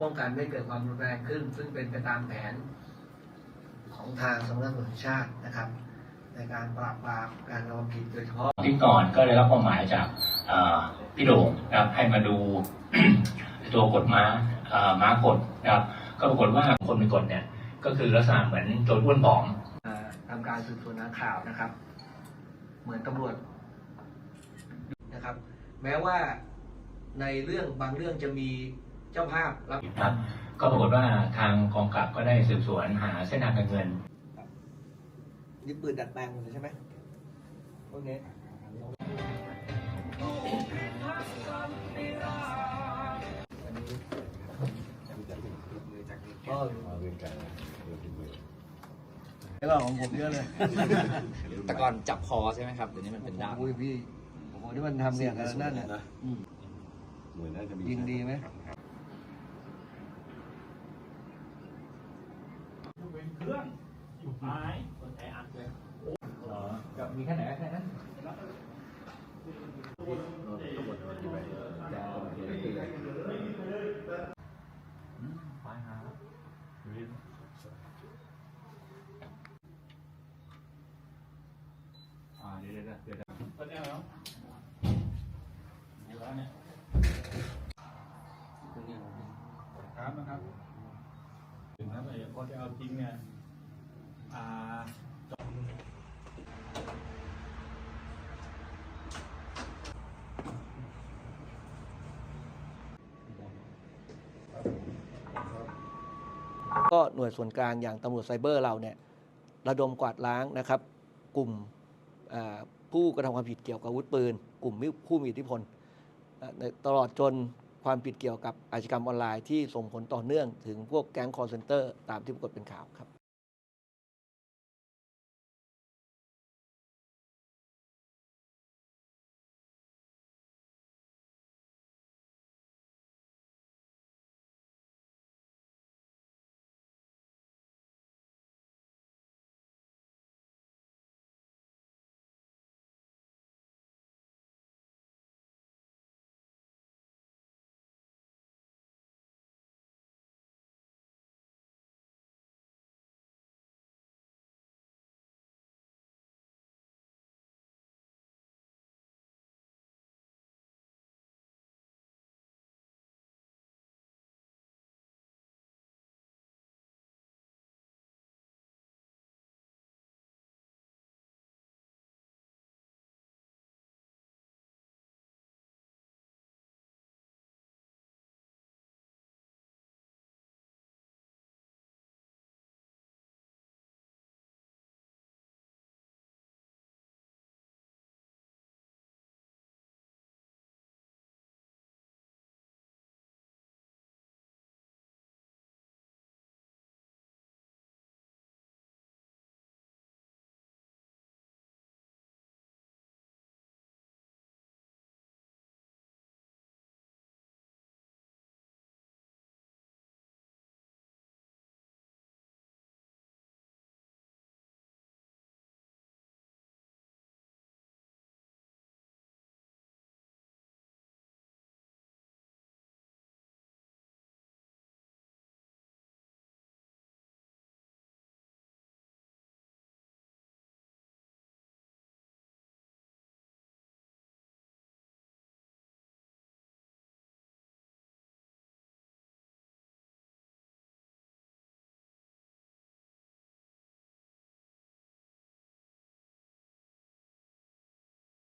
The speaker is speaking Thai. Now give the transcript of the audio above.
ป้องกันไม่ให้เกิดความรุนแรงขึ้น ซึ่งเป็นไปตามแผนของทางสำนักงานตำรวจแห่งชาตินะครับ ในการปราบปรามการกระทำผิดโดยเฉพาะอาที่ก่อนก็ได้รับมอบหมายจากเอ่อพี่โด่งนะครับให้มาดูตัวกฎม้าเอ่อม้ากฎนะครับ ก็ปรากฏว่าคนเป็นกฎเนี่ยก็คือลักษณะเหมือนโจรอ้วนผอมอ่าทำการสืบสวนหาข่าวนะครับ เหมือนตำรวจนะครับ แม้ว่าในเรื่องบางเรื่องจะมี เจ้าภาพรับครับ ก็ปรากฏว่าทางกองกำกับก็ได้สืบสวนหาเส้นทางการเงินนี่ปืนดัดแปลงหมดเลยใช่ไหมโอเคก็แล้วก็ของผมเยอะเลย แต่ก่อนจับคอใช่ไหมครับเดี๋ยวนี้มันเป็นด้ามโอ้ยพี่โอ้โหที่มันทำเนี่ยกับนั่นน่ะอืมเหมือนน่าจะมียิงดีไหม กับมีแค่ไหนแค่นั้นอ่าเดี๋ยวเดี๋ยวเดี๋ยวก็ได้แล้วเดี๋ยวแล้วเนี่ยครับนะครับถึงนั้นเลยพอจะเอาจริงเนี่ยอ่า ก็หน่วยส่วนกลางอย่างตำรวจไซเบอร์เราเนี่ยระดมกวาดล้างนะครับกลุ่มผู้กระทำความผิดเกี่ยวกับอาวุธปืน กลุ่มผู้มีอิทธิพลตลอดจนความผิดเกี่ยวกับอาชญากรรมออนไลน์ที่ส่งผลต่อเนื่องถึงพวกแก๊งคอร์เซนเตอร์ตามที่ปรากฏเป็นข่าวครับ